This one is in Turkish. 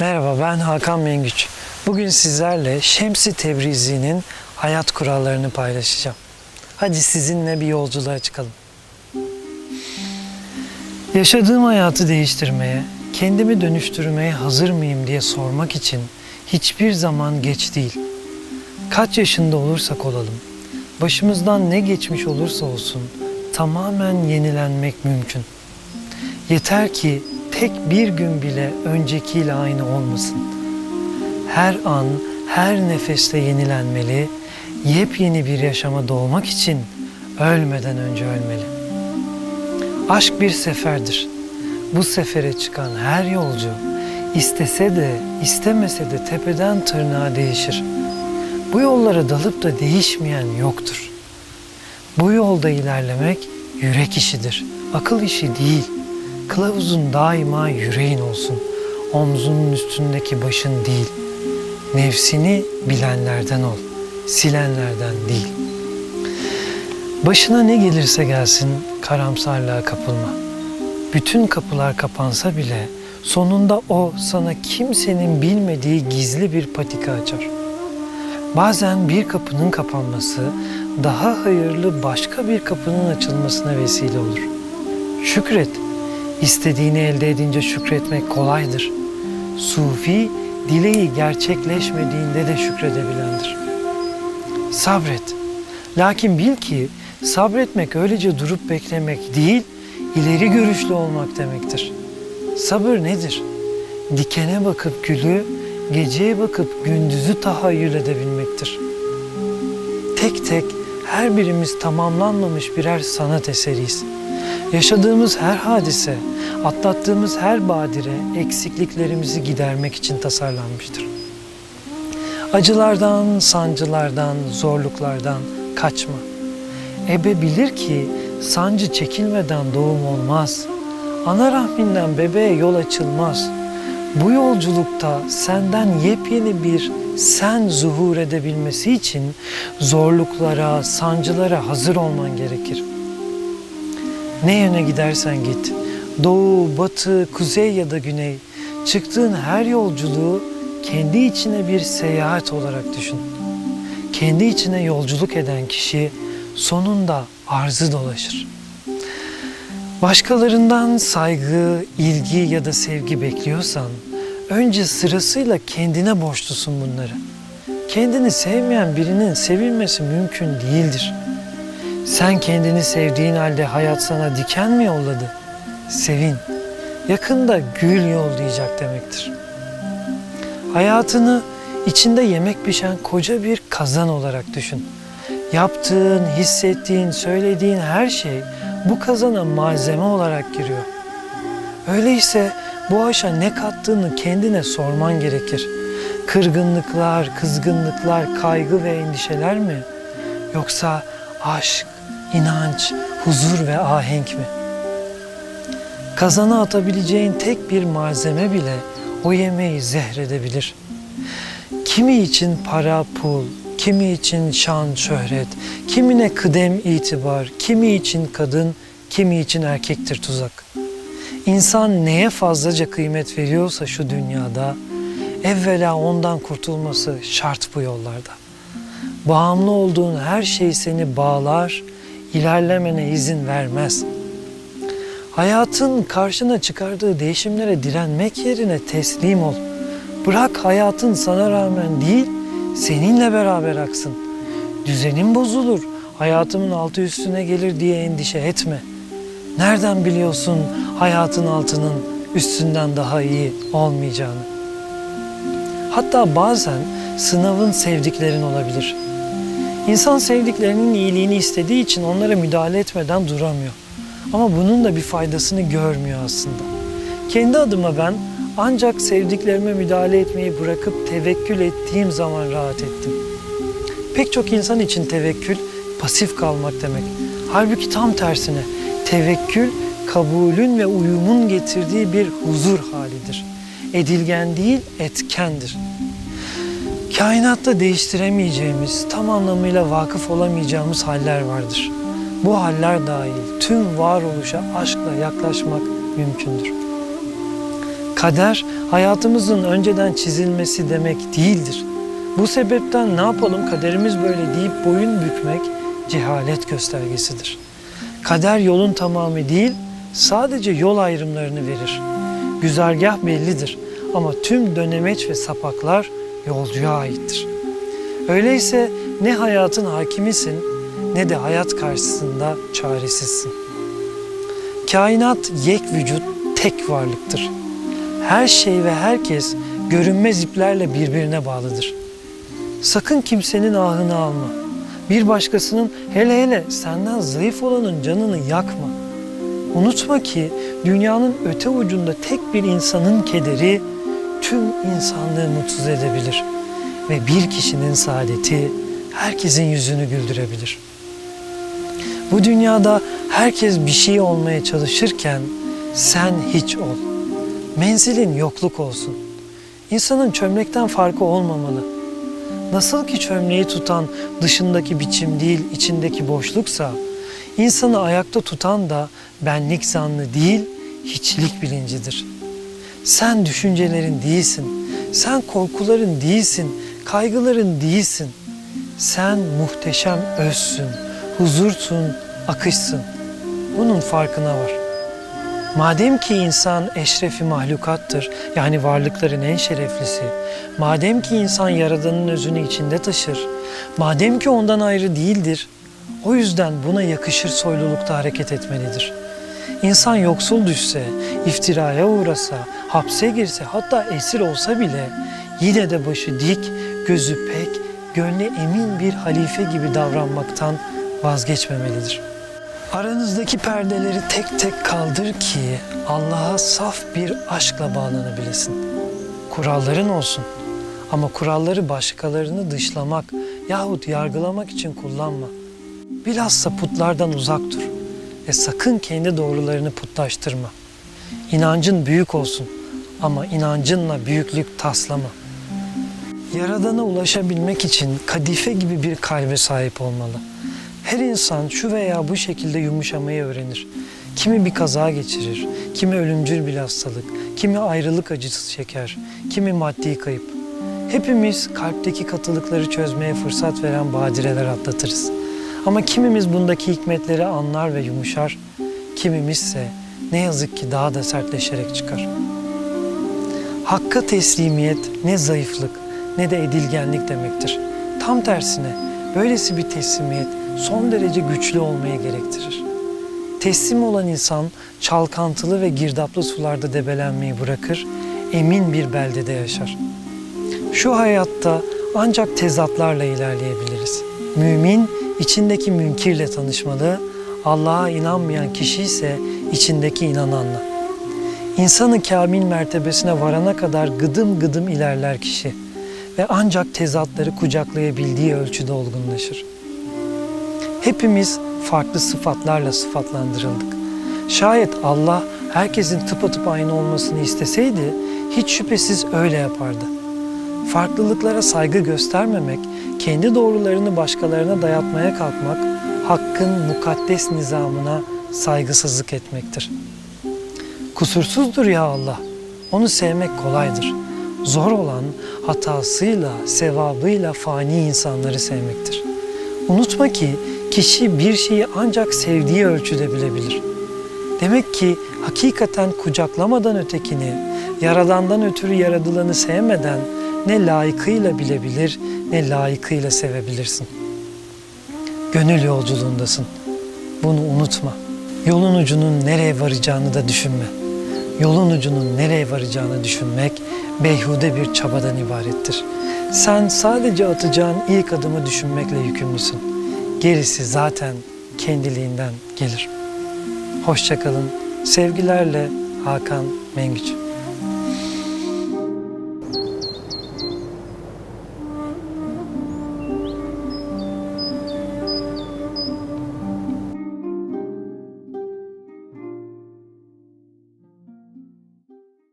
Merhaba ben Hakan Mengüç. Bugün sizlerle Şemsi Tebrizi'nin hayat kurallarını paylaşacağım. Hadi sizinle bir yolculuğa çıkalım. Yaşadığım hayatı değiştirmeye, kendimi dönüştürmeye hazır mıyım diye sormak için hiçbir zaman geç değil. Kaç yaşında olursak olalım, başımızdan ne geçmiş olursa olsun tamamen yenilenmek mümkün. Yeter ki tek bir gün bile öncekiyle aynı olmasın. Her an, her nefeste yenilenmeli, yepyeni bir yaşama doğmak için ölmeden önce ölmeli. Aşk bir seferdir. Bu sefere çıkan her yolcu istese de istemese de tepeden tırnağa değişir. Bu yollara dalıp da değişmeyen yoktur. Bu yolda ilerlemek yürek işidir, akıl işi değil. Kılavuzun daima yüreğin olsun, omzunun üstündeki başın değil. Nefsini bilenlerden ol, silenlerden değil. Başına ne gelirse gelsin karamsarlığa kapılma. Bütün kapılar kapansa bile sonunda o sana kimsenin bilmediği gizli bir patika açar. Bazen bir kapının kapanması daha hayırlı başka bir kapının açılmasına vesile olur. Şükret. İstediğini elde edince şükretmek kolaydır. Sufi dileği gerçekleşmediğinde de şükredebilendir. Sabret. Lakin bil ki sabretmek öylece durup beklemek değil, ileri görüşlü olmak demektir. Sabır nedir? Dikene bakıp gülü, geceye bakıp gündüzü tahayyül edebilmektir. Tek tek her birimiz tamamlanmamış birer sanat eseriyiz. Yaşadığımız her hadise, atlattığımız her badire eksikliklerimizi gidermek için tasarlanmıştır. Acılardan, sancılardan, zorluklardan kaçma. Ebe bilir ki sancı çekilmeden doğum olmaz. Ana rahminden bebeğe yol açılmaz. Bu yolculukta senden yepyeni bir sen zuhur edebilmesi için zorluklara, sancılara hazır olman gerekir. Ne yöne gidersen git, doğu, batı, kuzey ya da güney, çıktığın her yolculuğu kendi içine bir seyahat olarak düşün. Kendi içine yolculuk eden kişi sonunda arzı dolaşır. Başkalarından saygı, ilgi ya da sevgi bekliyorsan önce sırasıyla kendine borçlusun bunları. Kendini sevmeyen birinin sevilmesi mümkün değildir. Sen kendini sevdiğin halde hayat sana diken mi yolladı? Sevin. Yakında gül yollayacak demektir. Hayatını içinde yemek pişen koca bir kazan olarak düşün. Yaptığın, hissettiğin, söylediğin her şey bu kazana malzeme olarak giriyor. Öyleyse bu aşa ne kattığını kendine sorman gerekir. Kırgınlıklar, kızgınlıklar, kaygı ve endişeler mi? Yoksa aşk, inanç, huzur ve ahenk mi? Kazana atabileceğin tek bir malzeme bile o yemeği zehredebilir. Kimi için para, pul, kimi için şan, şöhret, kimine kıdem, itibar, kimi için kadın, kimi için erkektir tuzak. İnsan neye fazlaca kıymet veriyorsa şu dünyada, evvela ondan kurtulması şart bu yollarda. Bağımlı olduğun her şey seni bağlar, ilerlemene izin vermez. Hayatın karşına çıkardığı değişimlere direnmek yerine teslim ol. Bırak hayatın sana rağmen değil, seninle beraber aksın. Düzenin bozulur, hayatımın altı üstüne gelir diye endişe etme. Nereden biliyorsun hayatın altının üstünden daha iyi olmayacağını? Hatta bazen sınavın sevdiklerin olabilir. İnsan sevdiklerinin iyiliğini istediği için onlara müdahale etmeden duramıyor. Ama bunun da bir faydasını görmüyor aslında. Kendi adıma ben ancak sevdiklerime müdahale etmeyi bırakıp tevekkül ettiğim zaman rahat ettim. Pek çok insan için tevekkül pasif kalmak demek. Halbuki tam tersine tevekkül kabulün ve uyumun getirdiği bir huzur halidir. Edilgen değil, etkendir. Kainatta değiştiremeyeceğimiz, tam anlamıyla vakıf olamayacağımız haller vardır. Bu haller dahil tüm varoluşa aşkla yaklaşmak mümkündür. Kader hayatımızın önceden çizilmesi demek değildir. Bu sebepten ne yapalım kaderimiz böyle deyip boyun bükmek cehalet göstergesidir. Kader yolun tamamı değil, sadece yol ayrımlarını verir. Güzergah bellidir ama tüm dönemeç ve sapaklar yolcuya aittir. Öyleyse ne hayatın hakimisin ne de hayat karşısında çaresizsin. Kainat yek vücut, tek varlıktır. Her şey ve herkes görünmez iplerle birbirine bağlıdır. Sakın kimsenin ahını alma. Bir başkasının hele hele senden zayıf olanın canını yakma. Unutma ki dünyanın öte ucunda tek bir insanın kederi tüm insanlığı mutsuz edebilir. Ve bir kişinin saadeti herkesin yüzünü güldürebilir. Bu dünyada herkes bir şey olmaya çalışırken sen hiç ol. Menzilin yokluk olsun. İnsanın çömlekten farkı olmamalı. Nasıl ki çömleği tutan dışındaki biçim değil içindeki boşluksa, insanı ayakta tutan da benlik zannı değil hiçlik bilincidir. Sen düşüncelerin değilsin, sen korkuların değilsin, kaygıların değilsin. Sen muhteşem özsün, huzursun, akışsın. Bunun farkına var. Madem ki insan eşrefi mahlukattır, yani varlıkların en şereflisi, madem ki insan Yaradan'ın özünü içinde taşır, madem ki ondan ayrı değildir, o yüzden buna yakışır soylulukta hareket etmelidir. İnsan yoksul düşse, iftiraya uğrasa, hapse girse, hatta esir olsa bile yine de başı dik, gözü pek, gönlü emin bir halife gibi davranmaktan vazgeçmemelidir. Aranızdaki perdeleri tek tek kaldır ki Allah'a saf bir aşkla bağlanabilesin. Kuralların olsun ama kuralları başkalarını dışlamak yahut yargılamak için kullanma. Bilhassa putlardan uzak dur ve sakın kendi doğrularını putlaştırma. İnancın büyük olsun ama inancınla büyüklük taslama. Yaradana ulaşabilmek için kadife gibi bir kalbe sahip olmalı. Her insan şu veya bu şekilde yumuşamayı öğrenir. Kimi bir kaza geçirir, kimi ölümcül bir hastalık, kimi ayrılık acısı çeker, kimi maddi kayıp. Hepimiz kalpteki katılıkları çözmeye fırsat veren badireler atlatırız. Ama kimimiz bundaki hikmetleri anlar ve yumuşar, kimimizse ne yazık ki daha da sertleşerek çıkar. Hakka teslimiyet ne zayıflık ne de edilgenlik demektir. Tam tersine böylesi bir teslimiyet son derece güçlü olmayı gerektirir. Teslim olan insan çalkantılı ve girdaplı sularda debelenmeyi bırakır, emin bir beldede yaşar. Şu hayatta ancak tezatlarla ilerleyebiliriz. Mümin içindeki münkirle tanışmalı, Allah'a inanmayan kişi ise içindeki inananla. İnsanı kamil mertebesine varana kadar gıdım gıdım ilerler kişi ve ancak tezatları kucaklayabildiği ölçüde olgunlaşır. Hepimiz farklı sıfatlarla sıfatlandırıldık. Şayet Allah herkesin tıpatıp aynı olmasını isteseydi hiç şüphesiz öyle yapardı. Farklılıklara saygı göstermemek, kendi doğrularını başkalarına dayatmaya kalkmak, hakkın mukaddes nizamına saygısızlık etmektir. Kusursuzdur ya Allah. Onu sevmek kolaydır. Zor olan hatasıyla, sevabıyla fani insanları sevmektir. Unutma ki kişi bir şeyi ancak sevdiği ölçüde bilebilir. Demek ki hakikaten kucaklamadan ötekini, yaradandan ötürü yaradılanı sevmeden ne layıkıyla bilebilir ne layıkıyla sevebilirsin. Gönül yolculuğundasın. Bunu unutma. Yolun ucunun nereye varacağını da düşünme. Yolun ucunun nereye varacağını düşünmek beyhude bir çabadan ibarettir. Sen sadece atacağın ilk adımı düşünmekle yükümlüsün. Gerisi zaten kendiliğinden gelir. Hoşçakalın. Sevgilerle Hakan Mengüç.